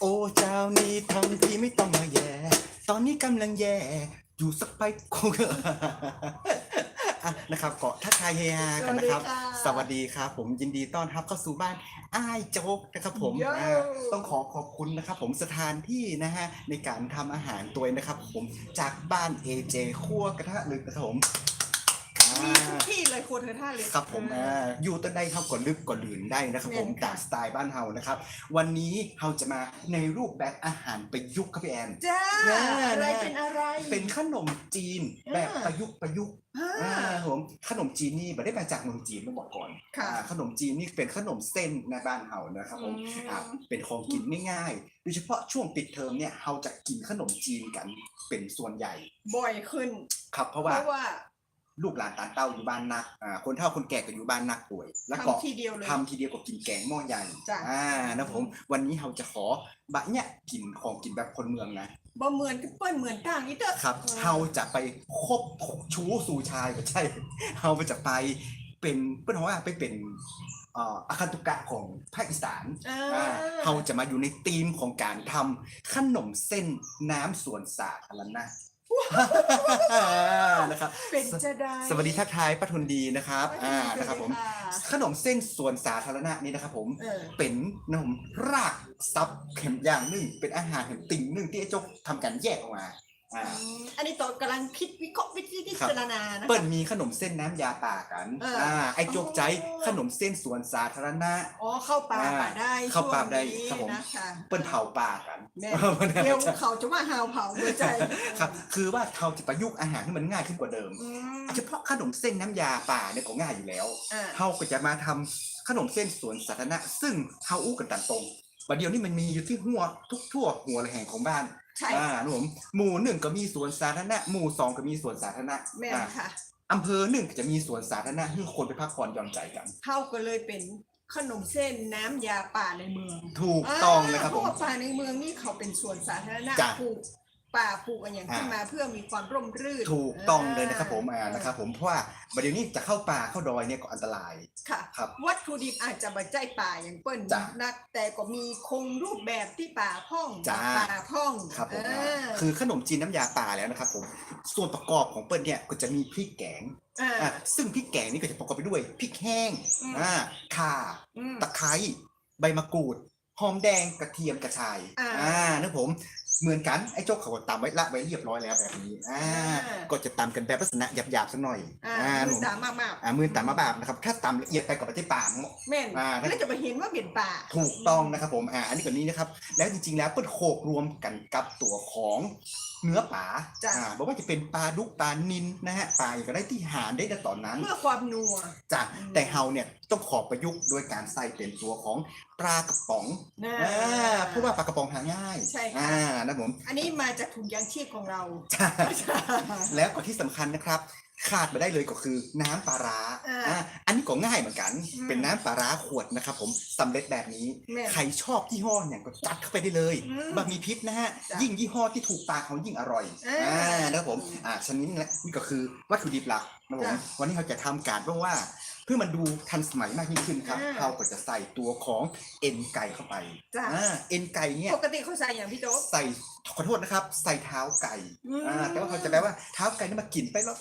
โอ้เจ้านี่ทั้งที่ไม่ต้องมาแย่ ตอนนี้กำลังแย่ อยู่สักไปคงอะนะครับเกาะทักทายเฮฮากันนะครับ สวัสดีครับผมยินดีต้อนรับเข้าสู่บ้านอ้ายโจ๊กนะครับผมโย่อ่าต้องขอขอบคุณนะครับ ผมสถานที่นะฮะในการทำอาหารตัวเองนะครับ ผมจากบ้าน AJ ครัวกระทะลึกนะครับผมอ่ มีทุากที่เลยครัวเธอท่าเลย ครับผมอ่าอยู่ต้นได้ครับก่อนลึกก่อนลื่นได้นะครับผมแม่นค่ะตามสไตล์บ้านเฮานะครับ วันนี้เราจะมาในรูปแบบอาหารประยุกต์ครับพี่แอน จ้าน่าอะไรน่าเป็นอะไร เป็นขนมจีนแบบอ่าประยุกต์ประยุกต์ อ่าอ่าครับผมขนมจีนนี่ไม่ได้มาจากเมืองจีนต้องบอกก่อนค่ะอ่าขนมจีนนี่เป็นขนมเส้นในบ้านเฮานะครับผมอืม อ่าเป็นของกินง่ายๆโดยเฉพาะช่วงปิดเทอมเนี่ยเราจะกินขนมจีนกันเป็นส่วนใหญ่บ่อยขึ้น ครับเพราะเพว่าราะว่า ลูกหลานตานเต้าอยู่บ้านนักอ่าคนเฒ่าคนแก่ก็อยู่บ้านนักป่วย แล้วก็ทำทีเดียวเลย ทำทีเดียวกับกินแกงหม้อใหญ่จ้ะ อ่านะผม วันนี้เราจะขอบะเนี่ยกินของกินแบบคนเมืองนะ บ่เหมือนกับเปิ้ลเหมือนต่างอีเด้อ ครับออเราจะไปคบชู้สู่ชายไม่ใช่เราจะไปเป็นเพื่อนว่าไปเป็นเอ่ออาคันตุกะของภาคอีสานอ่า อ่าเราจะมาอยู่ในธีมของการทำขนมเส้นน้ำสวนสาธารณะ นะครับเป็นจะได้สวัสดีทักทายป้าทุนดีนะครับสวัสดีอ่านะครับผมะขนมเส้นสวนสาธารณะนี่นะครับผม เออ เป็นขนมรากซับเข็มอย่างหนึ่งเป็นอาหารแห่งติ่งหนึ่งที่ไอ้เจกทำการแยกออกมา อ่าอืมอันนี้ตอนกำลังคิดวิเคราะห์วิธีพิจารณานะ เปิ้ลมีขนมเส้นน้ำยาป่ากันเอออ่อ่าไอ้โจกใจอ๋อขนมเส้นสวนสาธารณะ อ๋อเข้าป่าอ่าป่าได้เข้าป่าได้ช่วงนี้ครับผม นะคะเปิ้ลเผาป่ากัน แม่มันน่าเดี๋ยวจะเขาจะว่าหาวเผาหัวใจครับ คือว่าเขาจะประยุกต์อาหารให้มันง่ายขึ้นกว่าเดิม อืมเฉพาะขนมเส้นน้ำยาป่าเนี่ยก็ง่ายอยู่แล้ว อ่าเขาก็จะมาทำขนมเส้นสวนสาธารณะ ซึ่งเขาอู้กันตันตรงประเดี๋ยวนี้มันมีอยู่ที่หัวทุกทั่วหัวระแห่งของบ้าน ใช่อ่านะผมหมู่หนึ่งก็มีสวนสาธารณะหมู่สองก็มีสวนสาธารณะแม่นอ่าค่ะ อำเภอหนึ่งก็จะมีสวนสาธารณะให้คนไปพักผ่อนหย่อนใจกัน เข้าก็เลยเป็นขนมเส้นน้ำยาป่าในเมืองถูกต้องเลยครับเพผราะม ว่าป่าในเมืองนี่เขาเป็นสวนสาธารณะจ้ะ ปลูก ป่าปลูกอะไรอย่างอ่าขึ้นมาเพื่อมีความร่มรื่น ถูกต้องเลยนะครับผมอ่านะครับผมเพราะว่าประเดี๋ยวนี้จะเข้าป่าเข้าดอยเนี่ยก็อันตราย ค่ะ ครับ วัตถุดิบอาจจะบัใจป่าอย่างเปิ้ลจ้ะนัก แต่ก็มีคงรูปแบบที่ป่าพ่องจ้ะ ป่าพ่องครับผมอ่าคือขนมจีนน้ำยาป่าแล้วนะครับผมส่วนประกอบของเปิ้ลเนี่ยก็จะมีพริกแกงอ่า อะซึ่งพริกแกงนี่ก็จะประกอบไปด้วยพริกแห้งอืม อ่าข่า อืม ตะไคร้ใบมะกรูดหอมแดงกระเทียมกระชายอ่า นะผม เหมือนกันไอ้โจ๊กเขาก็ตำไว้ละไว้เรียบร้อยแล้วแบบนี้อ่าอ่า ก็จะตำกันแบบลักษณะหยาบๆสักหน่อยอ่าอ่ามืผอมสามมากอ่ามือตำมาบาบนะครับถ้าตำละเอียดไปกับไม่ใช่ป่าๆแม่นอ่า แล้วจะไปเห็นว่าเป็นป่า ถูกต้องนะครับผมอ่าอันนี้ก่อนนี้นะครับ แล้วจริงๆแล้วเปิ้ลโขกรวมกันกับตัวของเนื้อป่าจ้ะ อ่าบอกว่าจะเป็นปลาดุกปลานินนะฮะปลาอย่างก็ได้ที่หาได้ในตอนนั้น เพื่อความนัว จ้ะอืม แต่เฮาเนี่ยต้องขอประยุกต์โดยการใส่เป็นตัวของปลากระป๋องนะอ่า เพราะว่าปลากระป๋องหาง่ายใช่ค่ะ อ่านะผม อันนี้มาจากถุงยางชีพของเรา ใช่แล้วก็ที่สำคัญนะครับขาดไม่ได้เลยก็คือน้ำปลาร้าอ่าอ่าอันนี้ก็ง่ายเหมือนกัน อืมเป็นน้ำปลาร้าขวดนะครับผมสำเร็จแบบนี้ แม่นใครชอบยี่ห้อเนี่ยก็จัดเข้าไปได้เลยอืมบะหมี่พริษนะฮะจ้ะยิ่งยี่ห้อที่ถูกปากเขายิ่งอร่อยอ่าอ่านะครับผมอ่าชนิดนี้แหละนี่ก็คือวัตถุดิบหลักนะผมจ้ะ วันนี้เราจะทำการเพราะว่า เพื่อมันดูทันสมัยมากยิ่งขึ้นครับอ่าเราก็จะใส่ตัวของเอ็นไก่เข้าไปจ้ะ อ่าเอ็นไก่เนี่ย ปกติเขาใส่อย่างพี่โจ๊ก ใส่ขอโทษนะครับ ใส่เท้าไก่อืม อ่าแต่ว่าเขาจะแปลว่าเท้าไก่นี่มากินไปแล้ว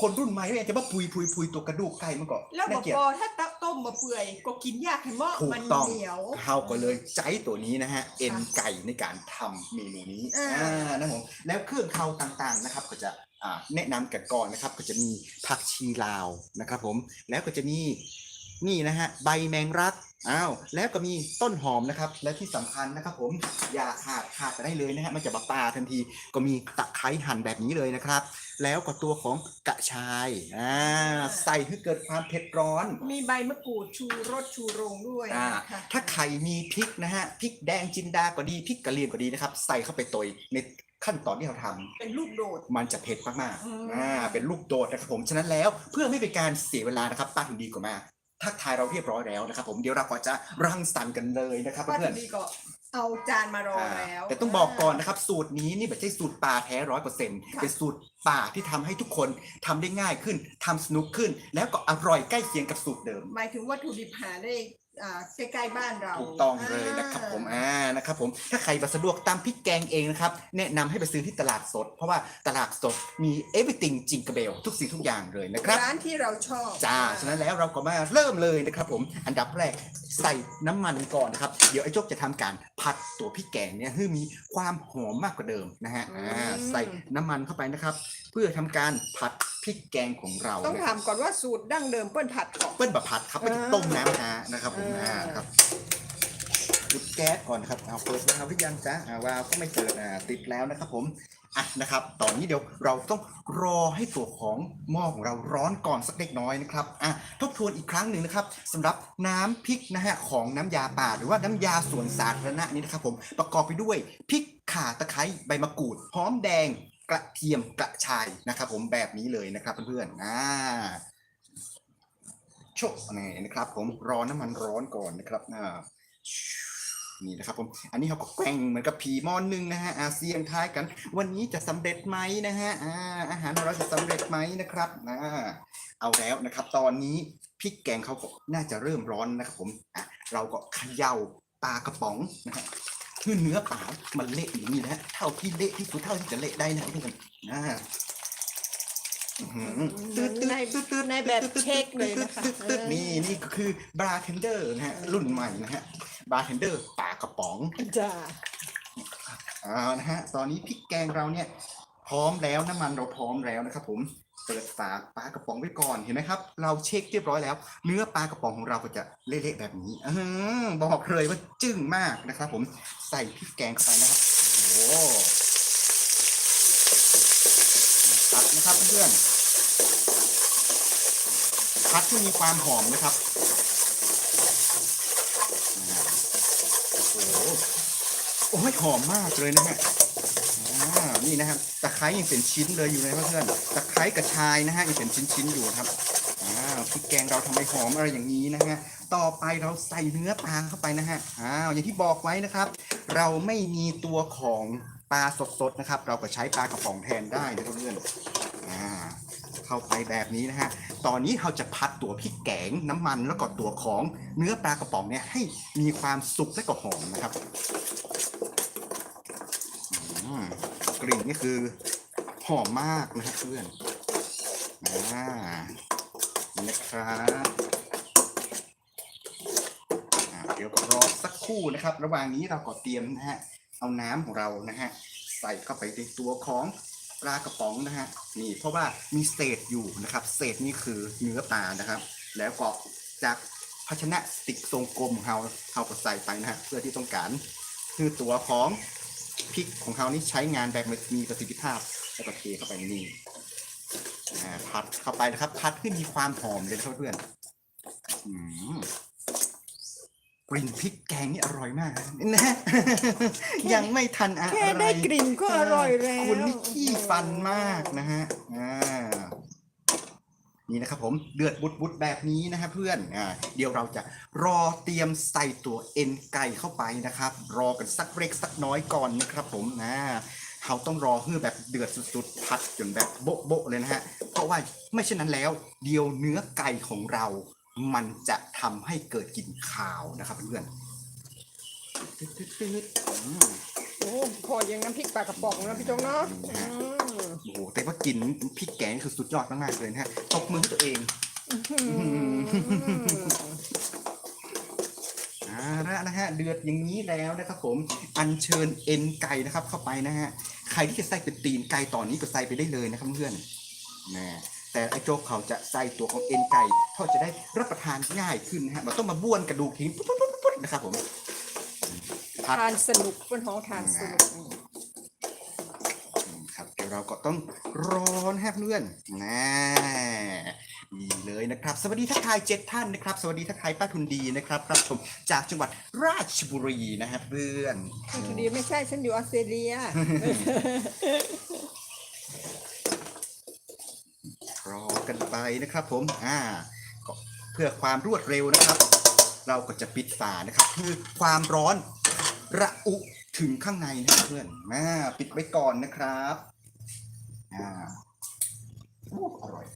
คนรุ่นใหม่เนี่ยจะมาปุยปุยปุยตัวกระดูกไก่มันก็แล้วบน่าอกเกลียด พอถ้าตับต้มมาเปื่อย ก็กินยากเห็นว่าถูกมันต้องเหนียว เขาก็เลยใจตัวนี้นะฮะ เอ็นไก่ในการทำเมนูนี้อ่า อ่านะผมแล้วเครื่องเคาต่างๆนะครับ ก็จะอ่าแนะนำกันก่อนนะครับ ก็จะมีผักชีลาวนะครับผมแล้วก็จะมีนี่นะฮะใบแมงรัก อ้าวแล้วก็มีต้นหอมนะครับ และที่สำคัญนะครับ ผมอย่าขาดขาดไปได้เลยนะฮะมันจะบะปลาทันทีก็มีตะไคร้หั่นแบบนี้เลยนะครับ แล้วก็ตัวของกระชายอ่าใส่ให้เกิดความเผ็ดร้อน มีใบมะกรูดชูรสชูโรงด้วยอ่านะคะถ้าใครมีพริกนะฮะพริกแดงจินดาก็ดีพริกกะเหรี่ยงก็ดีนะครับ ใส่เข้าไปตัวในขั้นตอนที่เราทำเป็นลูกโดดมันจะเผ็ดมากอืมๆอ่าเป็นลูกโดดนะครับผมฉะนั้นแล้วเพื่อไม่เป็นการเสียเวลานะครับป้าถึงดีกว่ามา ทักทายเราเรียบร้อยแล้วนะครับผมเดี๋ยวเราก็จะรังสรรค์กันเลยนะครับว่าเพื่อนทีนี้ก็เอาจานมารออ่าแล้ว แต่ต้องบอกก่อนนะครับสูตรนี้นี่ไม่ใช่สูตรป่าแท้ร้อยเปอร์เซ็นต์ค่ะ เป็นสูตรป่าที่ทำให้ทุกคนทำได้ง่ายขึ้นทำสนุกขึ้น แล้วก็อร่อยใกล้เคียงกับสูตรเดิม หมายถึงวัตถุดิบหาได้ อ่าใกล้ๆบ้านเราถูกต้องเลยนะครับผมอ่านะครับผมถ้าใครมาสะดวกตามพริกแกงเองนะครับแนะนำให้ไปซื้อที่ตลาดสด เพราะว่าตลาดสดมี everything จิงกระเบลทุกสิ่งทุกอย่างเลยนะครับ ร้านที่เราชอบจ้า ฉะนั้นแล้วเราก็มาเริ่มเลยนะครับผม อันดับแรกใส่น้ำมันก่อนนะครับ เดี๋ยวไอ้โจ๊กจะทำการผัดตัวพริกแกงเนี่ยให้มีความหอมมากกว่าเดิมนะฮะ อ่า ใส่น้ำมันเข้าไปนะครับ เพื่อทำการผัดพ ริกแกงของเราต้องนะถามก่อนว่าสูตรดั้งเดิมเปิ้ลผัดก่อนเปิ้ลบะผัดครับไม่ได้ต้มน้ำฮะนะครับผมอ่าอ่าครับจุดแก๊สก่อนนะครับเอาเปิดวาล์วหรือยังจ๊ะอ่าวาล์วก็ไม่เปิดอ่าติดแล้วนะครับผมอะนะครับตอนนี้เดี๋ยวเราต้องรอให้ตัวของหม้อของเราร้อนก่อนสักเล็กน้อยนะครับอะทบทวนอีกครั้งหนึ่งนะครับสำหรับน้ำพริกนะฮะของน้ำยาป่าหรือว่าน้ำยาสวนสาธารณะนี้นะครับผมประกอบไปด้วยพริกข่าตะไคร้ใบมะกรูดหอมแดง กระเทียมกระชายนะครับผมแบบนี้เลยนะครับเพื่อนๆอ่าโชะนี่นะครับผมรอน้ำมันร้อนก่อนนะครับอ่านี่นะครับผมอันนี้เขาก็แกว่งเหมือนกับผีมอนหนึ่งนะฮะอาเซียนท้ายกัน วันนี้จะสำเร็จไหมนะฮะอาอาหารของเราจะสำเร็จไหมนะครับอ่าเอาแล้วนะครับ ตอนนี้พริกแกงเขาก็น่าจะเริ่มร้อนนะครับผมอะเราก็เขย่าปลากระป๋องนะฮะ คือเนื้อปลามันเละอย่างนี้นะฮะเท่าที่เละที่สุดเท่าที่จะเละได้นะครับทุกคนอ่าอื้อหือตืดๆในตืดๆในแบบเช็คเลยนะคะตึ๊ดตึ๊ดตึ๊ดนี่นี่ก็คือบาร์เทนเดอร์นะฮะรุ่นใหม่นะฮะบาร์เทนเดอร์ปลากระป๋องจ้าอ่านะฮะตอนนี้พริกแกงเราเนี่ย พร้อมแล้วน้ำมันเราพร้อมแล้วนะครับผมเปิดฝาปลากระป๋องไว้ก่อนเห็นไหมครับ เราเช็คเรียบร้อยแล้ว เนื้อปลากระป๋องของเราก็จะเละๆแบบนี้อบอกเลยว่าจึ้งมากนะครับ ผมใส่พริกแกงเข้าไปนะครับโอ้โหพัดนะครับเพื่อนพัดที่มีความหอมนะครับโอ้โหโอ้ยหอมมากเลยนะฮะ นี่นะครับตะไคร้ยังเป็นชิ้นเลยอยู่เลยเพื่อนๆตะไคร้กระชายนะฮะยังเป็นชิ้นๆอยู่ครับอ่าพริกแกงเราทำไมหอมอะไรอย่างนี้นะฮะต่อไปเราใส่เนื้อปลาเข้าไปนะฮะอ้าวอย่างที่บอกไว้นะครับ เราไม่มีตัวของปลาสดๆนะครับ เราก็ใช้ปลากระป๋องแทนได้นะเพื่อนๆอ่าเข้าไปแบบนี้นะฮะ ตอนนี้เราจะพัดตัวพริกแกงน้ำมันแล้วก็ตัวของเนื้อปลากระป๋องเนี่ยให้มีความสุกและก็หอมนะครับ อืม ลิ่นนี่คือหอมมากนะครับเพื่อนอ่านี่นะครับเดี๋ยวก็รอสักครู่นะครับ ระหว่างนี้เราก็เตรียมนะฮะ เอาน้ำของเรานะฮะ ใส่เข้าไปในตัวของปลากระป๋องนะฮะ นี่เพราะว่ามีเศษอยู่นะครับ เศษนี่คือเนื้อปลานะครับ แล้วก็จากภาชนะสติกทรงกลมของเราเราก็ใส่ไปนะฮะ เพื่อที่ต้องการคือตัวของ พริกของเขานี่ใช้งานแบบมีประสิทธิภาพแล้วก็เทเข้าไปในนี่อ่าพัดเข้าไปนะครับพัดให้มีความหอมเลยนะครับเพื่อนอืมกลิ่นพริกแกงนี่อร่อยมากนะยังไม่ทันอะไรแค่ได้กลิ่นก็อร่อยแล้วคุณนี่ขี้ฟันมากนะฮะอ่า นี่นะครับผมเดือดบุดบุดแบบนี้นะฮะเพื่อนอ่าเดี๋ยวเราจะรอเตรียมใส่ตัวเอ็นไก่เข้าไปนะครับ รอกันสักเล็กสักน้อยก่อนนะครับผมนะเขาต้องรอให้แบบเดือดสุดๆพัดจนแบบโบ๊ะเลยนะฮะเพราะว่าไม่เช่นนั้นแล้ว เดียวเนื้อไก่ของเรา มันจะทำให้เกิดกลิ่นคาวนะครับเพื่อนๆอืมโอ้ พออย่างน้ำพริกปลากระป๋องนะพี่โจงเนาะอืมโอ้โหแต่ว่ากลิ่นพริกแกงนี่คือสุดยอดมากๆเลยนะฮะตบมือให้ตัวเอง อืมอ่าละนะฮะเดือดอย่างนี้แล้วนะครับผมอัญเชิญเอ็นไก่นะครับ เข้าไปนะฮะใครที่จะใส่เป็นตีนไก่ตอนนี้ก็ใส่ไปได้เลยนะครับเพื่อนนะแต่ไอ้โจ๊กเขาจะใส่ตัวของเอ็นไก่เขาจะได้รับประทานง่ายขึ้นนะฮะมันต้องมาบ้วนกระดูกทิ้งปุ๊บปุ๊บปุ๊บปุ๊บนะครับผม พัดทานสนุกเป็นของทานสนุกอืมครับเดี๋ยวเราก็ต้องร้อนฮะเพื่อนนะนี่เลยนะครับ สวัสดีทักทายเจ็ดท่านนะครับ สวัสดีทักทายป้าทุนดีนะครับรับชมจากจังหวัดราชบุรีนะฮะเพื่อนทีเดียวไม่ใช่ฉันอยู่ออสเตรเลียรอกันไปนะครับผมอ่าก็เพื่อความรวดเร็วนะครับ เราก็จะปิดฝานะครับ คือความร้อน ระอุถึงข้างในนะเพื่อนอ่าปิดไว้ก่อนนะครับ อ่าอร่อย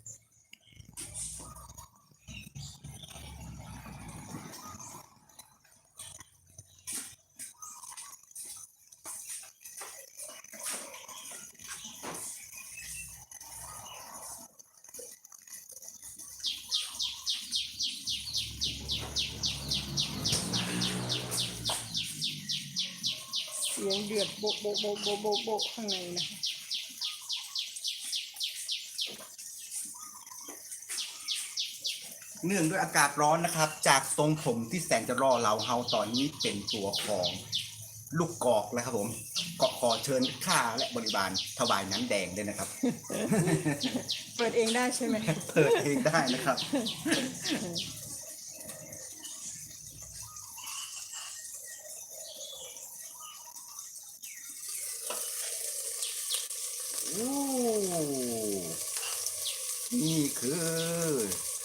เดือดโบะโบะโบะโบะโบะโบะข้างในนะคะเนื่องด้วยอากาศร้อนนะครับ จากทรงผมที่แสนจะรอเราเฮาตอนนี้เป็นตัวของลูกกอกแล้วครับผมก็ขอเชิญข้าและบริบาลถวายน้ำแดงด้วยนะครับ เปิดเองได้ใช่ไหมเปิดเองได้นะครับ นี่คือ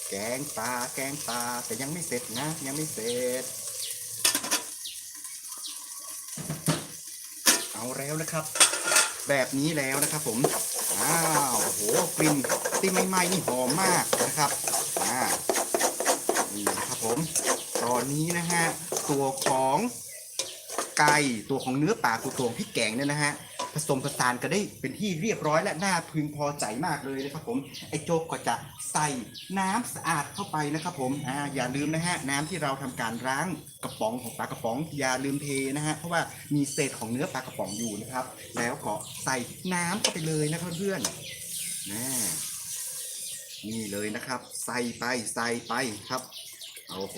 แกงปลาแกงปลาแต่ยังไม่เสร็จนะ ยังไม่เสร็จ เอาแล้วนะครับ แบบนี้แล้วนะครับผมอ้าวโอ้โหกลิ่นที่ใหม่นี่หอมมากนะครับอ่านี่นะครับผม ตอนนี้นะฮะตัวของไก่ตัวของเนื้อปลาตัวตัวของพริกแกงเนี่ยนะฮะ ผสมผสานกันได้เป็นที่เรียบร้อยและน่าพึงพอใจมากเลยนะครับผมไอ้โจ๊กก็จะใส่น้ำสะอาดเข้าไปนะครับผมอ่าอย่าลืมนะฮะน้ำที่เราทำการล้างกระป๋องของปลากระป๋องอย่าลืมเทนะฮะเพราะว่ามีเศษของเนื้อปลากระป๋องอยู่นะครับ แล้วก็ใส่น้ำเข้าไปเลยนะครับเพื่อนๆนะนี่เลยนะครับ ใส่ไปใส่ไปครับ โอ้โห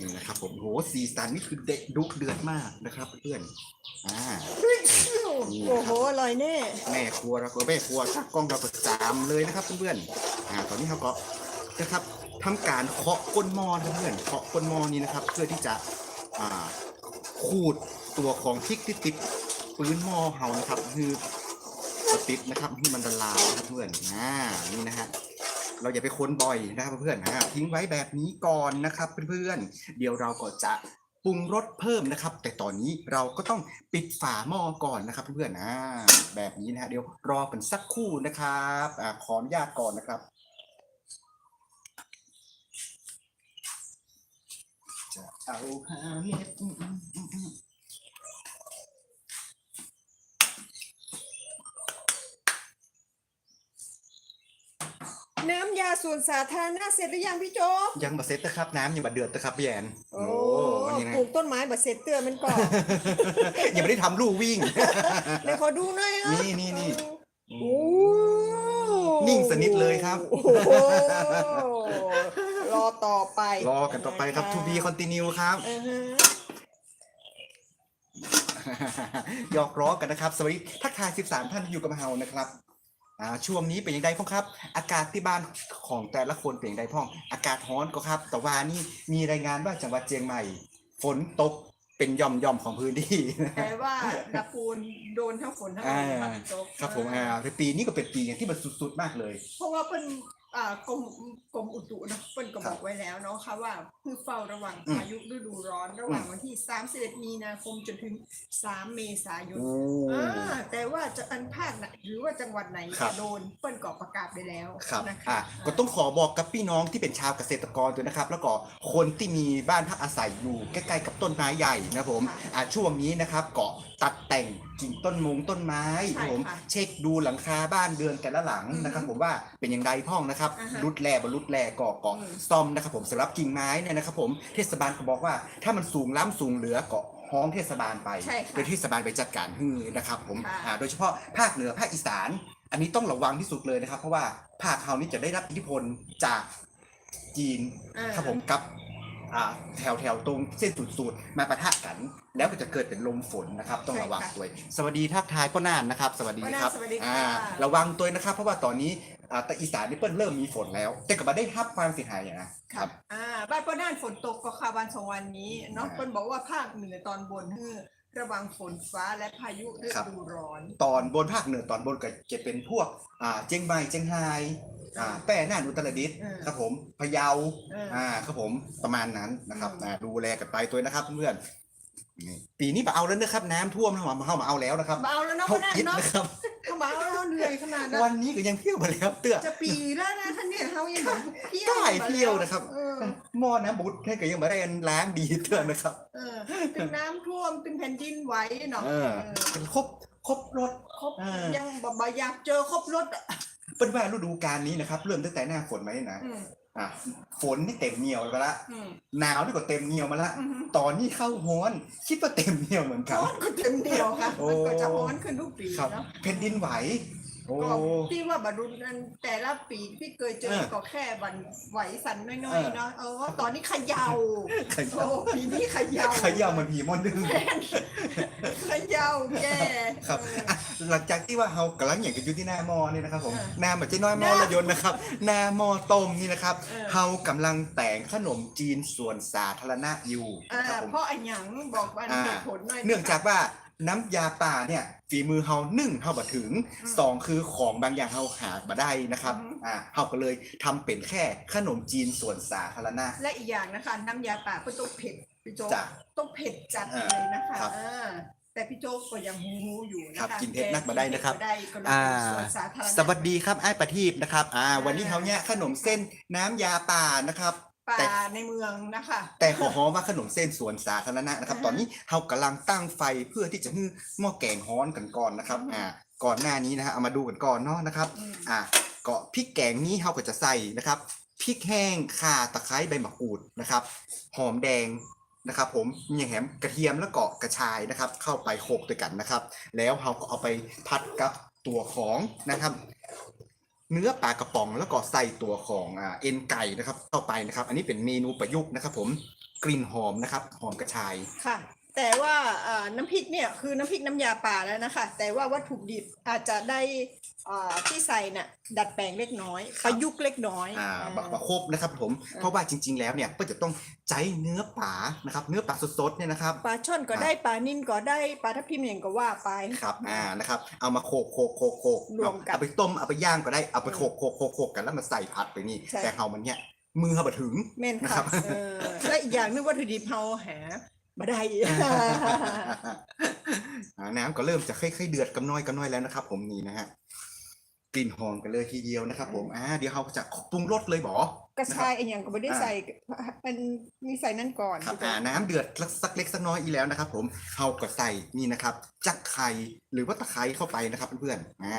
นี่นะครับผมโหสีสันนี่คือเด็ดดุเดือดมากนะครับ เพื่อนอ่าโอ้โหอร่อยแน่แม่ครัวเราก็แม่ครัวชักกล้องเราก็จามเลยนะครับเพื่อนๆอ่าตอนนี้เขาก็นะครับทำการเคาะก้นหม้อนะครับเพื่อนเคาะก้นหม้อนี้นะครับ เพื่อที่จะอ่าขูดตัวของพริกที่ติดปืนหม้อเฮานะครับคือติดนะครับให้มันละลายนะครับเพื่อนอ่านี่นะฮะ เราอย่าไปค้นบ่อยนะครับเพื่อนๆอ่าทิ้งไว้แบบนี้ก่อนนะครับเพื่อนๆเดี๋ยวเราก็จะปรุงรสเพิ่มนะครับ แต่ตอนนี้เราก็ต้องปิดฝาหม้อก่อนนะครับเพื่อนๆอ่าแบบนี้นะฮะเดี๋ยวรอกันสักครู่นะครับอ่าขออนุญาตก่อนนะครับจะเอาหาเม็ดอืมอืมอืมอืม น้ำยา ส่วนสาธารณะเสร็จหรือยังพี่โจ๊กยังบะเซ็ตนะครับน้ำยังบะเดือดนะครับพี่แอนโอ้วันนี้นะ ปลูกต้นไม้บัดเสร็จเตือนมันก่อน ยังไม่ได้ทำลู่วิ่งเดี๋ยวขอดูหน่อยอะนี่นี่นี่ โอ้นิ่งสนิทเลยครับ โอ้โหรอต่อไปรอกันต่อไปครับ to be continue ครับ อ่าฮะหยอกล้อกันนะครับ สวัสดีทักทาย 13 ท่านที่อยู่กับเฮานะครับ อ่าช่วงนี้เป็นยังไงพ่องครับ อากาศที่บ้านของแต่ละคนเป็นยังไงพ่องอากาศร้อนก็ครับ แต่ว่านี่มีรายงานว่าจังหวัดเชียงใหม่ ฝนตกเป็นย่อมย่อมๆของพื้นที่แต่ว่าดาปูนโดนทั้งฝนทั้งลมอ่าครับพี่โจ๊กครับผมอ่าแต่ปีนี้ก็เป็นปีอย่างที่มันสุดๆมากเลย เพราะว่าเป็นอ่า กรมกรมอุตุเนอะเปิ้นก็ครับบอกไว้แล้วเนาะค่ะว่าคือเฝ้าระวังอืมพายุฤดูร้อนระหว่างวันที่ 31 มีนาคมจนถึง 3 เมษายนโอ้อ่าแต่ว่าจะอันภาคไหนหรือว่าจังหวัดไหนครับจะโดนเปิ้นก็ประกาศไปแล้วครับนะคะอะก็ต้องขอบอกกับพี่น้องที่เป็นชาวเกษตรกรด้วยนะครับ แล้วก็คนที่มีบ้านพักอาศัยอยู่ใกล้ๆกับต้นไม้ใหญ่นะครับผมอะช่วงนี้นะครับเกาะตัดแต่ง กิ่งต้นมงต้นไม้ครับผมเช็คดูหลังคาบ้านเรือนแต่ละหลังนะครับ ผมว่าเป็นอย่างไรพ่องนะครับรุดแลบรุดแลก่อเกาะซ่อมนะครับ ผมสำหรับกิ่งไม้เนี่ยนะครับ ผมเทศบาลก็บอกว่า ถ้ามันสูงล้ำสูงเหลือเกาะห้องเทศบาลไปใช่ค่ะโดยเทศบาลไปจัดการฮือนะครับ ผมค่ะ อ่าโดยเฉพาะภาคเหนือภาคอีสาน อันนี้ต้องระวังที่สุดเลยนะครับ เพราะว่าภาคเขานี่จะได้รับอิทธิพลจากจีน อ่า ครับผมกับอ่าแถวแถวตรงเส้นสุดสูตรมาปะทะกัน แล้วก็จะเกิดเป็นลมฝนนะครับ ต้องระวังตัวสวัสดีทักทายพ่อน่านนะครับ สวัสดีครับพ่อน่านสวัสดีค่ะ อ่าระวังตัวนะครับ เพราะว่าตอนนี้อ่าแต่อีสานนี่เปิ้ลเริ่มมีฝนแล้ว แต่ก็ไม่ได้ทับความเสียหายอย่างนะคค่ะรับ อ่าบ้านป้าน่านฝนตกก็ค่ะวันสองวันนี้เนาะอ่าเปิ้นบอกว่าภาคเหนือตอนบนคือระวังฝนฟ้าและพายุฤครับ ดูร้อน ตอนบนภาคเหนือตอนบนก็จะเป็นพวกอ่าเจียงใหม่เจียงไฮ้อ่าแป้น่านอุตรดิตถ์เออครับผมพะเยา เออ อ่าครับผมประมาณนั้นนะครับอืม อ่าดูแลกันไปตัวนะครับเพื่อนๆ นี่ปีนี้มาเอาแล้วนะครับ น้ำท่วมนะมาเข้ามาเอาแล้วนะครับเบาแล้วเนาะเขาป้าน่านคิดเนาะนะครับเขาเบาแล้วเหนื่อยขนาดนั้นวันนี้ก็ยังเที่ยวมาแล้วเตื้อ จะปีแล้วนะท่านเนี่ยเขายังแบบเที่ยวได้เที่ยวนะครับ เออหม้อน้ำบุตรให้ก็ยังไม่ได้ล้างดีเตื้อนะครับ เออถึงน้ำท่วมถึงแผ่นดินไหวเนาะเออ เออเป็นครบครบรถ ครบเออ ยังแบบอยากเจอครบรถอะเป็นว่าฤดูกาลนี้นะครับ เริ่มตั้งแต่หน้าฝนมาเนี่ยนะ อืม อะฝนนี่เต็มเหนียวไปละอืม หนาวนี่ก็เต็มเหนียวมาละอืมตอนนี้เข้าฮ้อนคิดว่าเต็มเหนียวเหมือนกัน ร้อนก็เต็มเดียวค่ะ โอ้ มันก็จะร้อนขึ้นทุกปีครับเนาะ แผ่นดินไหว โอ้ ก็พี่ว่าบรรลุนั้นแต่ละปีพี่เคยเจอเออก็แค่วันไหวสั่นน้เออยอๆเนาะเออตอนนี้เขยาขโอ้ย่าปีนี้เขยาขย่ามันผีมอนดึงเขยาแก ครับเอออะหลังจากที่ว่าเรากำลังอย่างกันอยู่ที่หน้ามอนี่นะครับผมเออหน้าเหมือนเจ๊น้อยมอระยนต์นะครับ หน้ามอต้มนี่นะครับเออเรากำลังแต่งขนมจีนส่วนสาธารณะอยู่อ่านะครับผม เพราะอันหยังบอกว่าอ่า เหตุผลหน่อย เนื่องจากว่า น้ำยาป่าเนี่ยฝีมือเฮาหนึ่งเฮาบ่ถึงอืมสองคือของบางอย่างเฮาหาบ่ได้นะครับอือฮึอ่าเฮาก็เลยทำเป็นแค่ขนมจีนส่วนสาธารณะ และอีกอย่างนะคะ น้ำยาป่าก็ต้องเผ็ดพี่โจ๊กจ้ะต้องเผ็ดจัดอ่าเลยนะคะครับอ่าแต่พี่โจ๊กก็ยังหูๆอยู่นะครัคะบกินเผ็ดนักมาได้นะครับแกกิเผ็ดมาได้ก็เลยอ่า เป็นส่วนสาธารณะ สวัสดีครับไอ้ายประทีปนะครับอ่าอ่าวันนี้เฮาเนี่ยขนมเส้นน้ำยาป่านะครับ ป่าแต่ในเมืองนะคะ แต่ขอหอมว่าขนมเส้นส่วนสาธารณะนะครับอ่าตอนนี้เฮากำลังตั้งไฟเพื่อที่จะให้หม้อแกงฮ้อนกันก่อนนะครับอือฮึอ่า ก่อนหน้านี้นะฮะเอามาดูกันก่อนเนาะนะครับ อืม อะก็พริกแกงนี้เฮาก็จะใส่นะครับพริกแห้งข่าตะไคร้ใบมะกรูดนะครับ หอมแดงนะครับ ผมมีอย่างแหมกระเทียมแล้วก็กระชายนะครับ เข้าไปโขลกด้วยกันนะครับ แล้วเฮาก็เอาไปผัดกับตัวของนะครับ เนื้อปลากระป๋องแล้วก็ใส่ตัวของอเอ็นไก่นะครับเข้าไปนะครับ อันนี้เป็นเมนูประยุกต์นะครับ ผมกลิ่นหอมนะครับ หอมกระชายค่ะ แต่ว่าเอ่อน้ำพริกเนี่ยคือน้ำพริกน้ำยาป่าแล้วนะคะ แต่ว่าวัตถุดิบอาจจะได้เอ่อที่ใส่น่ะดัดแปลงเล็กน้อยครับประยุกต์เล็กน้อยอ่าอ่าบักบักครบนะครับผมอ่าเพราะว่าจริง ๆ แล้วเนี่ยก็จะต้องใจเนื้อปลานะครับเนื้อปลาสดๆเนี่ยนะครับปลาช่อนก็ได้ปลานิ่นก็ได้ปลาทับทิมอย่างก็ว่าไปครับอ่านะครับเอามาโขกโขกโขกโขกรวมกันเอาไปต้มเอาไปย่างก็ได้เอาไปโขกโขกโขกโขกกันแล้วมาใส่ผัดไปนี่ใช่แต่เฮามันเนี่ยมือเฮาบ่ถึงเม่นนะครัค่ะบเออและอีกอย่างหนึงวัตถุดิบเฮาหา มาได้อ่าน้ำก็เริ่มจะค่อยๆเดือดกำน้อยกำน้อยแล้วนะครับ ผมนี่นะฮะกลิ่นหอมกันเลยทีเดียวนะครับ ผมอ่าเดี๋ยวเราจะปรุงรสเลยบอกระชายไอ้อย่างก็ไม่ได้ใส่มันมีใส่นั่นก่อนครับพี่โจ๊อ่ากน้ำเดือดสักเล็กสักน้อยอีกแล้วนะครับ ผมเฮาก็ใส่นี่นะครับ จักไข่หรือว่าตะไคร้เข้าไปนะครับเพื่อนๆอ่า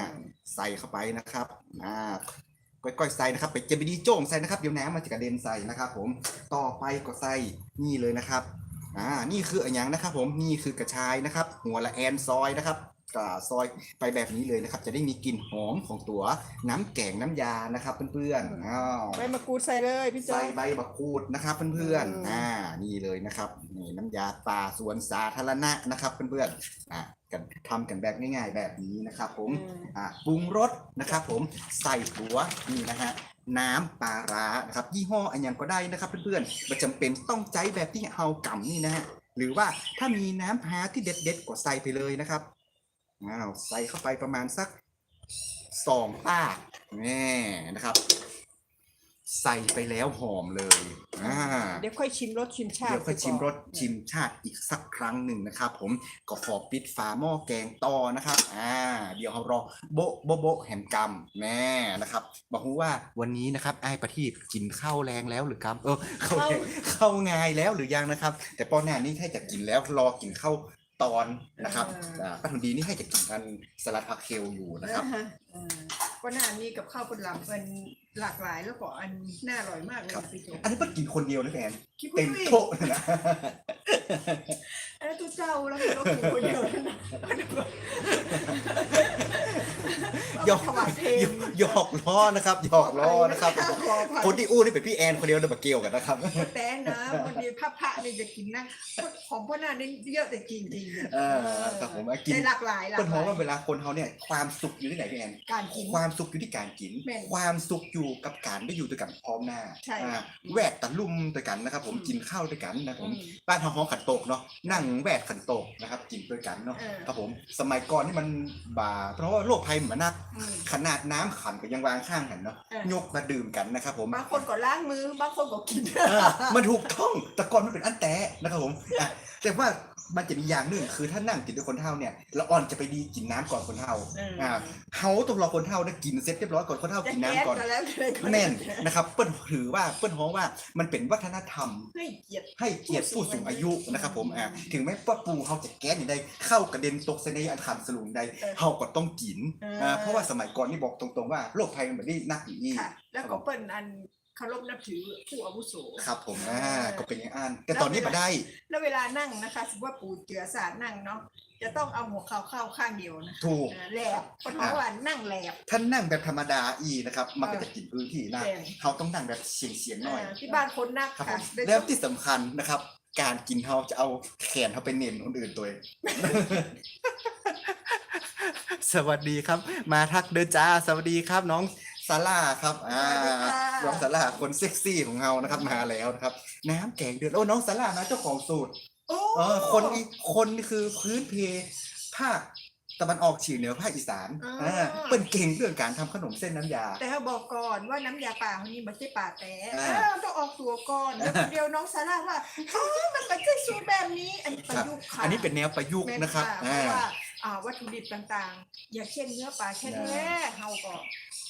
ใส่เข้าไปนะครับอ่าก้อยๆใส่นะครับไปเจบิดีโจ้งใส่นะครับเดี๋ยวน้ำมันจะกระเด็นใส่นะครับ ผมต่อไปก็ใส่นี่เลยนะครับ อ่านี่คืออะไรอย่างนะครับผมนี่คือกระชายนะครับ หัวละแอนซอยนะครับก็ซอยไปแบบนี้เลยนะครับ จะได้มีกลิ่นหอมของตัวน้ำแกงน้ำยานะครับ เพื่อนๆอ้าวใบมะกรูดใส่เลยพี่โจ๊ใส่กใบบักคูดนะครับ เพื่อนอืมๆอ่านี่เลยนะครับนี่น้ำยาป่าสวนสาธารณะนะครับเพื่อนๆอ่ากันทำกันแบบง่าย ๆ แบบนี้นะครับ ผมอืมอ่าปรุงรสนะครับ ผมใส่ตัวนี่นะฮะ น้ำปลาร้านะครับยี่ห้ออันยังก็ได้นะครับเพื่อนๆมันจำเป็นต้องใจแบบที่เฮากำนี่นะฮะหรือว่าถ้ามีน้ำพาที่เด็ดๆก็ใส่ไปเลยนะครับอ้าวใส่เข้าไปประมาณสักสองป้าแน่นะครับ ใส่ไปแล้วหอมเลยอ่า เดี๋ยวค่อยชิมรสชิมชาติเดี๋ยวค่อยชิมรสก่อนชิมชาติอีกสักครั้งหนึ่งนะครับ ผมก็ขอปิดฝาหม้อแกงต่อนะครับ อ่า เดี๋ยวเรารอโบะโบะโบะแหมกำแม่นะครับ บอกว่าวันนี้นะครับไอ้ายประทีปกินข้าวแรงแล้วหรือครับเออเข้าแรงเข้างายแล้วหรือยังนะครับ แต่ป้อนหน้านี่ให้จะกินแล้วรอกินข้าวตอนนะครับอ่าป้าทุนดีนี่ให้จะกินกันสลัดผักเคลอยู่นะครับ อ่าฮะอ่า ก็น่ามีกับข้าวเป็นหลังเป็นหลากหลายแล้วก็อันน่าอร่อยมากเลยครับพี่โจ๊กอันนี้ป้ากินคนเดียวนะแฟนคิดเต็ว่ามโต๊ะเลยนะอันนั้นตัวเจ้าแล้วพี่โจ๊กกินคนเดียวนั่นนะ หยอกถวายเพลงหยอกล้อนะครับหยอกล้อนะครับขออภัยคนที่อู้นี่เป็นพี่แอนคนเดียวเดินมาเกี่ยวกันนะครับแต่นะวันนี้พระพระเนี่ยจะกินนะของพ่อหน้านี่เยอะแต่กินจริงๆเออครับผมอะกินได้หลากหลายหลากคนหท้อลางยว่าเวลาคนเขาเนี่ยความสุขอยู่ที่ไหนพี่แอนการกินความสุขอยู่ที่การกินแม่นความสุขอยู่กับการได้อยู่ด้วยกันพร้อมหน้าใช่อ่าแวดตะลุ่มด้วยกันนะครับ ผมอืมกินข้าวด้วยกันนะครับผมอืมบ้านเฮาห้องขันโตกเนาะนั่งแวดขันโตกนะครับกินด้วยกันเนาะเออครับผมสมัยก่อนนี่มันบาเพราะว่าโรคภัยเหมือนนัก อืม ขนาดน้ำขันก็ยังวางข้างกันเนาะเออ ยกมาดื่มกันนะครับผมบางคนก็ล้างมือบางคนก็กิน เออมันถูกต้องแต่ก่อนมันเป็นอันแตะนะครับผมอะแต่ว่า มันจะมีอย่างหนึ่งคือถ้านั่งกินด้วยคนเท่าเนี่ยเราอ่อนจะไปดีกินน้ำก่อนคนเท่าเอออ่าเฮาต้องรอคนเท่านะกินเสร็จเรียบร้อยก่อนคนเท่าจะกินแก๊สน้ำก่อนก็แล้วแต่ก็แม่นนะครับ เปิ้นถือว่าเปิ้นฮ้องว่ามันเป็นวัฒนธรรม ให้เกียรติ ให้เกียรติผู้สูงอายุนะครับผมอ่าถึงแม้ว่าปูเขาจะแก๊สอย่างใดเข้ากระเด็นตกใส่ในอันขันสลุงใดเออเฮาก็ต้องกินเอออ่อ่าเพราะว่าสมัยก่อนนี่บอกตรงๆว่าโรคภัยมันไม่ได้นักอย่างนี้ค่ะ แล้วก็เปิ้นอัน เคารพนับถือผู้อาวุโส ครับผมอ่าก็เป็นอย่างอ่าน แต่ตอนนี้มาได้ แล้วเวลานั่งนะคะสมมติว่าปู่เจือสารนั่งเนาะจะต้องเอาหัวเข่าเข้าข้างเดียวนะคะถูกอ่าแหลบเพราะว่านั่งแหลบ ท่านนั่งแบบธรรมดาอีนะครับ มันก็เออจะกินพื้นที่นะแรงเขาต้องนั่งแบบเฉียงเฉียงๆหน่อยอ่าที่บ้านคนนักครับผค่ะมโดยแล้วเฉพาะที่สำคัญนะครับ การกินเขาจะเอาแขนเขาไปเน้นคนอื่นตัวเอง สวัสดีครับ มาทักเดินจ้า สวัสดีครับน้อง ซาร่าครับอ่าน้องซาร่าคนเซ็กซี่ของเรานะครับมาแล้วนะครับ น้ำแกงเดือดโอ้น้องซาร่านะเจ้าของสูตรโอ้เออคนอีคนนี่คือพื้นเพภาคตะวันออกเฉียงเหนือภาคอีสานอ่าเป็นเก่งเรื่องการทำขนมเส้นน้ำยา แต่เขาบอกก่อนว่าน้ำยาป่าคนนี้มันไม่ใช่ป่าแต่อ่าเออต้องออกตัวก่อนแล้วเดียวน้องซาร่าว่าเอ้ยมันไม่ใช่สูตรแบบนี้อันนี้ประยุกต์ค่ะอันนี้เป็นแนวประยุกต์แม่นะครับเพอ่าราะว่าอ่าวัตถุดิบต่างๆ อย่างเช่นเนื้อปลาแท้ๆเฮาก็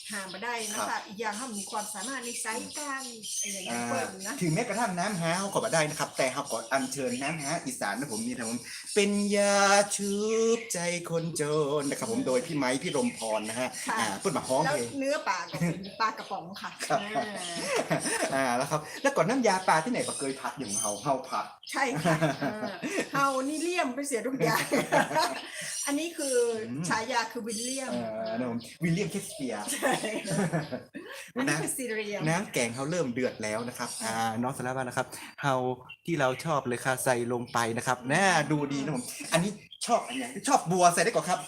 หามาได้นะครัคะบ อีกอย่างเขามีความสามารถในไซส์การอะไรอย่างเงี้อ่ายเปิ้ลนะ ถึงแม้กระทั่งน้ำฮาเขาก็มาได้นะครับ แต่เขาก็อัญเชิญน้ำฮาอีสานนะผมนี่นะผมเป็นยาชุบใจคนจนนะครับผมโดยพี่ไม้พี่รมพรนะฮะค่ะ อ่าเพิ่นมาฮ้องแล้วเอง เนื้อปลาก็เป็นปลากระป๋องค่ะครับ อ่าอ่าแล้วครับ แล้วก่อนน้ำยาปลาที่ไหนก็เคยผัดอย่างเฮาเฮาผัด ใช่ค่ะอ่าเฮานี่เลี่ยมไปเสียทุกอย่าง อันนี้คืออม ฉายาคือวิลเลียม เอ่อนะผมวิลเลียมเชกสเปียร์ใช่อันนี้คือซีเรียมน้ำแกงเขาเริ่มเดือดแล้วนะครับ อ่าน้องสารวัตรนะครับเฮาที่เราชอบเลยค่ะใส่ลงไปนะครับน่าดูดีนะผมอันนี้ชอบอันไหนชอบบัวใส่ได้ก่อนครับ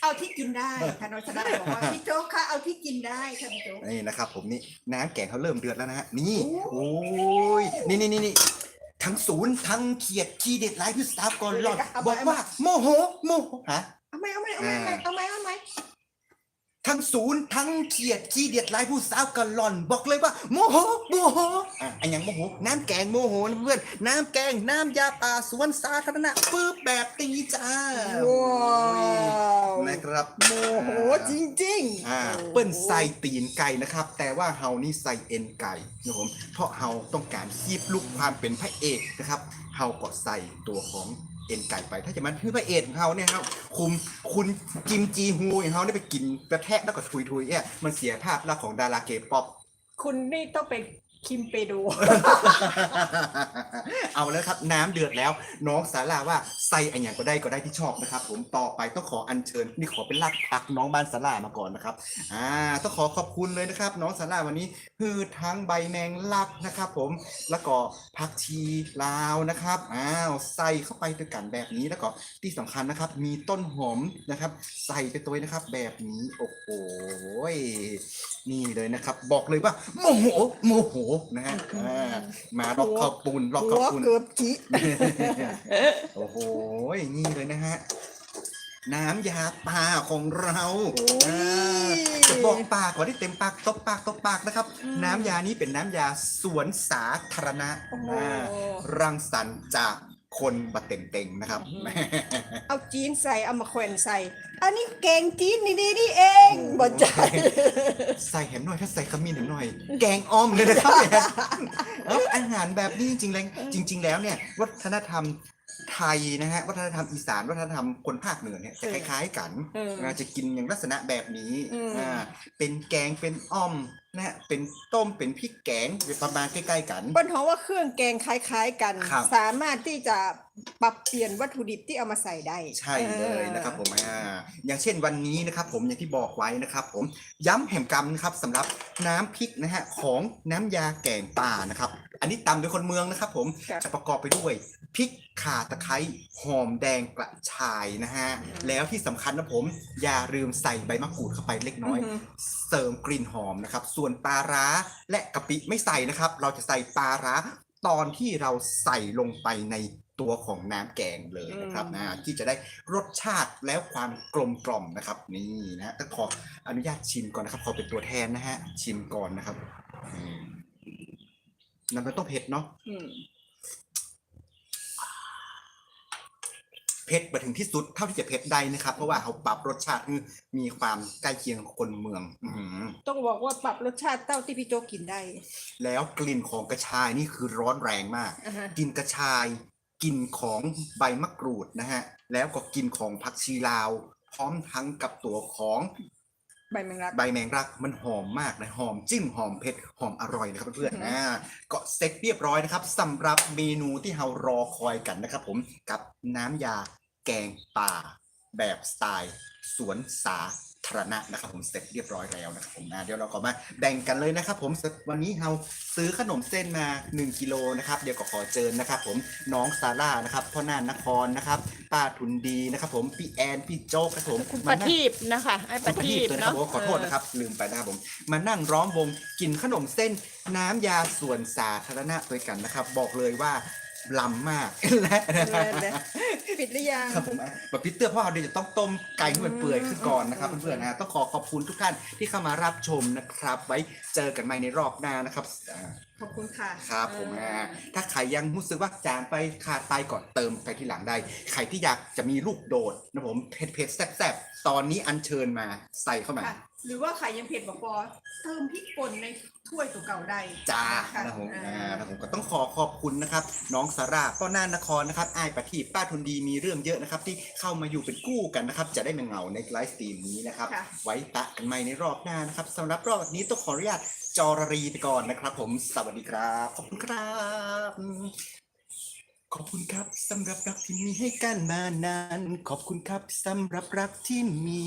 เอาที่กินได้ค่ะน้องชนะบอกว่าพี่โจ๊กคะเอาที่กินได้ค่ะพี่โจ๊กนี่นะครับ ผมนี่น้ำแกงเขาเริ่มเดือดแล้วนะฮะนี่โอ้โอ้ยนี่นี่นี่นี่ทั้งศูนย์ทั้งเขียดขี้เด็ดไลฟ์พิสตาฟก่อนหลอดบอกว่าโมโหโมโหฮะเอาไหมเอาไหมเอาไหมเอาไหมเอาไหม ทั้งศูนย์ทั้งเขียดขี้เดียดไล่ผู้สาวกันหล่อน บอกเลยว่าโมโหโมโหอะอันยังโมโหน้ำแกงโมโหนะเพื่อนน้ำแกงน้ำยาป่าสวนสาธารณะปื๊บแบบนี้จ้าว้าวนะครับโมโหจริงๆอ่าเปิ้นใส่ตีนไก่นะครับ แต่ว่าเฮานี่ใส่เอ็นไก่นะผมเพราะเฮาต้องการคีบลุกความเป็นพระเอกนะครับเฮาก็ใส่ตัวของ เอ็นไก่ไป ถ้าจะมันคือพระเอกของเขาเนี่ยครับคุมคุณกิมจีฮูอย่างเขาได้ไปกินกระแทะแล้วก็ทุยๆเนี่ยมันเสียภาพลักษณ์ของดาราเกป๊อปคุณนี่ต้องไป คิมเปโด เอาแล้วครับน้ำเดือดแล้ว น้องสาราว่าใส่อันอย่างก็ได้ก็ได้ที่ชอบนะครับ ผมต่อไปต้องขออัญเชิญนี่ขอเป็นลักพักน้องบ้านสารามาก่อนนะครับอ่าต้องขอขอบคุณเลยนะครับ น้องสาราวันนี้คือทั้งใบแมงลักนะครับ ผมแล้วก็ผักชีลาวนะครับอ้าวใส่เข้าไปด้วยกันแบบนี้แล้วก็ที่สำคัญนะครับ มีต้นหอมนะครับ ใส่ไปตัวนะครับ แบบนี้โอ้โหนี่เลยนะครับ บอกเลยว่าโมโหโมโหนะฮะอ่ามาลอกข้าวปูนลอกหัข้าววปูน เกือบจิโอ้โห นี่เลยนะฮะ น้ำยาป่าของเราอ่าจะบอกปากก่อนที่เต็มปากตบปากตบปากนะครับ น้ำยานี้เป็นน้ำยาสวนสาธารณะโอ้โหอ่ารังสรรค์จาก คนบะเต็งๆนะครับ เอาจีนใส่เอามาแขวนใส่ อันนี้แกงจีนนี่นี่นี่เองบ่ใจใส่แหมหน่อยถ้าใส่ขมิ้นแหมหน่อย แกงอ้อมเลยนะครับเนี่ยเอ้าอาหารแบบนี้จริงๆแล้วจริง ๆ แล้วเนี่ยวัฒนธรรมไทยนะฮะวัฒนธรรมอีสานวัฒนธรรมคนภาคเหนือเนี่ยจะคล้าย ๆ กันเอออ่าจะกินอย่างลักษณะแบบนี้อืมอ่าเป็นแกงเป็นอ้อม นะฮะเป็นต้มเป็นพริกแกงประมาณใกล้ๆกันบนหอว่าเครื่องแกงคล้าย ๆ กัน ครับ สามารถที่จะ ปรับเปลี่ยนวัตถุดิบที่เอามาใส่ได้ ใช่เลยนะครับผมอ่าอย่างเช่นวันนี้นะครับผมอย่างที่บอกไว้นะครับ ผมย้ำแห่งกรรมนะครับสำหรับน้ำพริกนะฮะของน้ำยาแกงป่านะครับ อันนี้ตำโดยคนเมืองนะครับ ผมครับจะประกอบไปด้วยพริกข่าตะไคร้หอมแดงกระชายนะฮะแล้วที่สำคัญนะผม อย่าลืมใส่ใบมะกรูดเข้าไปเล็กน้อยอือฮึเสริมกลิ่นหอมนะครับ ส่วนปลาร้าและกะปิไม่ใส่นะครับ เราจะใส่ปลาร้าตอนที่เราใส่ลงไปใน ตัวของน้ำแกงเลยนะครับอืมนะที่จะได้รสชาติแล้วความกลมกล่อมนะครับ นี่นะฮะต้องขออนุญาตชิมก่อนนะครับ ขอเป็นตัวแทนนะฮะ ชิมก่อนนะครับอืมน้ำมันต้องเผ็ดเนาะอืมเผ็ดไปถึงที่สุดเท่าที่จะเผ็ดได้นะครับ เพราะว่าเขาปรับรสชาติให้มีความใกล้เคียงกับคนเมืองอือหือต้องบอกว่าปรับรสชาติเต้าที่พี่โจกกินได้ แล้วกลิ่นของกระชายนี่คือร้อนแรงมากอ่าฮะกลิ่นกระชาย กลิ่นของใบมะกรูดนะฮะแล้วก็กลิ่นของผักชีลาว พร้อมทั้งกับตัวของใบแมงลัก ใบแมงรักมันหอมมากนะหอมจิ้มหอมเผ็ดหอมอร่อยนะครับเพื่อนอือๆฮึนะก็เสร็จเรียบร้อยนะครับสำหรับเมนูที่เรารอคอยกันนะครับผมกับน้ำยาแกงป่า แบบสไตล์ สวนสา ธารณะนะครับผมเสร็จเรียบร้อยแล้วนะครับผมนะเดี๋ยวเราก็มาแบ่งกันเลยนะครับ ผมวันนี้เราซื้อขนมเส้นมา 1กิโลนะครับเดี๋ยวก็ขอเจิญนะครับ ผมน้องซาร่านะครับพ่อน่านนครนะครับป้าทุนดีนะครับผมพี่แอนพี่โจ๊กนะครับผมคุณมาประนั่ง ทีปนะคะไอ้ประทีปด้วยนะครับเนาะผมขอโทษนะครับลืมไปนะครับผมมานั่งร้อมวงกินขนมเส้นน้ำยาส่วนสาธารณะด้วยกันนะครับ บอกเลยว่า ล้ำมากและเออเดี๋ยวปิดหรือยังครับผมแบบพิเตอร์เพราะเราเดี๋ยวจะต้องต้มไก่ให้มันเปื่อยขึ้นก่อนนะครับเพื่อนๆนะต้องขอขอบคุณทุกท่านที่เข้ามารับชมนะครับ ไว้เจอกันใหม่ในรอบหน้านะครับอ่าขอบคุณค่ะครับผมเอนะอถ้าใครยังรู้สึกว่าจางไปขาดไปก่อนเติมไปที่หลังได้ใครที่อยากจะมีลูกโดดนะผมเผ็ดเผ็ดๆแซ่บๆตอนนี้อัญเชิญมาใส่เข้ามาค่ะ หรือว่าใครยังเผ็ดบอกพอเติมพริกป่นในถ้วยตัวเก่าได้จ้าค่ะนะผมอ่าอ่านะผมก็ต้องขอขอบคุณนะครับ น้องสาร่าป้าน่านนครนะครับอ้ายประทีปป้าทุนดีมีเรื่องเยอะนะครับ ที่เข้ามาอยู่เป็นกู้กันนะครับ จะได้ไม่เหงาในไลฟ์สตรีมนี้นะครับ ค่ะ ไว้ปะกันใหม่ในรอบหน้านะครับสำหรับรอบนี้ต้องขออนุญาตจอรรีไปก่อนนะครับ ผมสวัสดีครับ ขอบคุณครับ ขอบคุณครับสำหรับรักที่มีให้กันมานาน ขอบคุณครับสำหรับรักที่มี